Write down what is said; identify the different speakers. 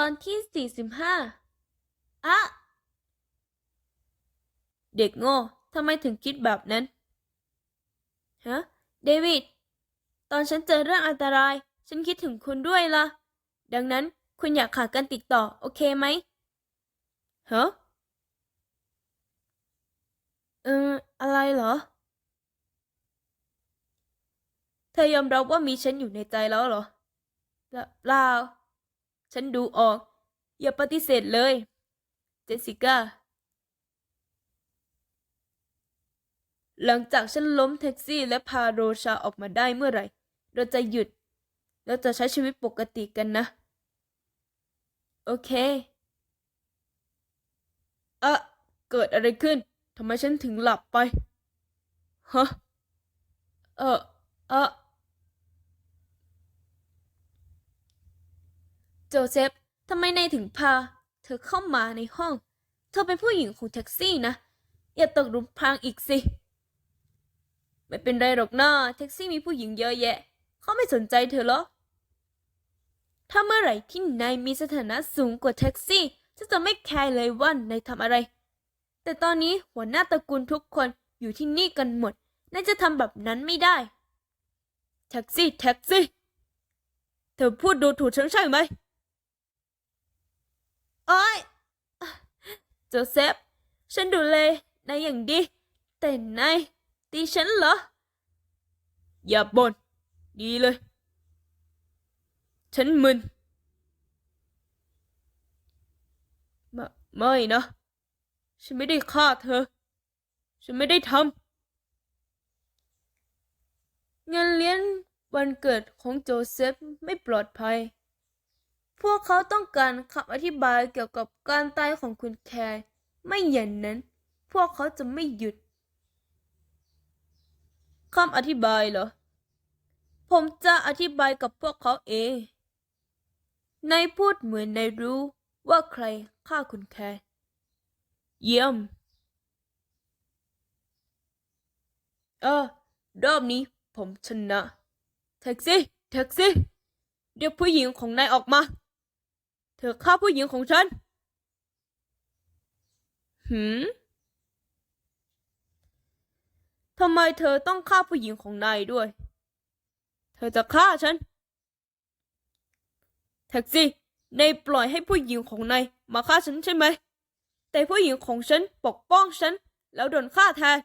Speaker 1: อนที่สี่สิบห้าอะเด็กโง่ทำไมถึงคิดแบบนั้น ฮะ เดวิด ตอนฉันเจอเรื่องอันตราย ฉันคิดถึงคุณด้วยล่ะ ดังนั้นคุณอยากขาดการติดต่อ โอเคไหมฮะเอออะไรเหรอ เธอยอมรับว่ามีฉันอยู่ในใจแล้วเหรอเปล่าเปล่า ฉันดูออก อย่าปฏิเสธเลย เจสสิก้า หลังจากฉันล้มแท็กซี่และพาโรชาออกมาได้เมื่อไหร่ เราจะหยุด แล้วจะใช้ชีวิตปกติกันนะ โอเคอะเกิดอะไรขึ้นทำไมฉันถึงหลับไป ฮะ เออเออโจ เซฟทำไมนายถึงพา เธอเข้ามาในห้อง เธอเป็นผู้หญิงของแท็กซี่นะ อย่าตกหลุมพรางอีกสิ ไม่เป็นไรหรอกนะแท็กซี่มีผู้หญิงเยอะแยะ เขาไม่สนใจเธอหรอก ถ้าเมื่อไหร่ที่นายมีสถานะสูงกว่าแท็กซี่ฉันจะไม่แคร์เลยว่านายทำอะไร แต่ตอนนี้หัวหน้าตระกูลทุกคนอยู่ที่นี่กันหมด นายจะทำแบบนั้นไม่ได้ แท็กซี่ แท็กซี่ เธอพูดดูถูกฉันใช่ไหม โอ้ยโจเซฟ ฉันดูแลนายอย่างดี แต่นายตีฉันเหรอ อย่าบน่นดีเลย ฉันมึนไม่ไม่นะ ฉันไม่ได้ฆ่าเธอ ฉันไม่ได้ทำงานเลี้ยงวันเกิดของโจเซฟไม่ปลอดภัย พวกเขาต้องการคำอธิบายเกี่ยวกับการตายของคุณแคร์ไม่อย่างนั้น พวกเขาจะไม่หยุดคำอธิบายเหรอ ผมจะอธิบายกับพวกเขาเอง นายพูดเหมือนนายรู้ว่าใครฆ่าคุณแคร์เยี่ยม เออ รอบนี้ผมชนะ แท็กซี่ แท็กซี่ เดี๋ยวผู้หญิงของนายออกมา เธอฆ่าผู้หญิงของฉัน หืม ทำไมเธอต้องฆ่าผู้หญิงของนายด้วย เธอจะฆ่าฉัน แท็กซี่ นายปล่อยให้ผู้หญิงของนายมาฆ่าฉันใช่ไหม แต่ผู้หญิงของฉันปกป้องฉัน แล้วโดนฆ่าแทน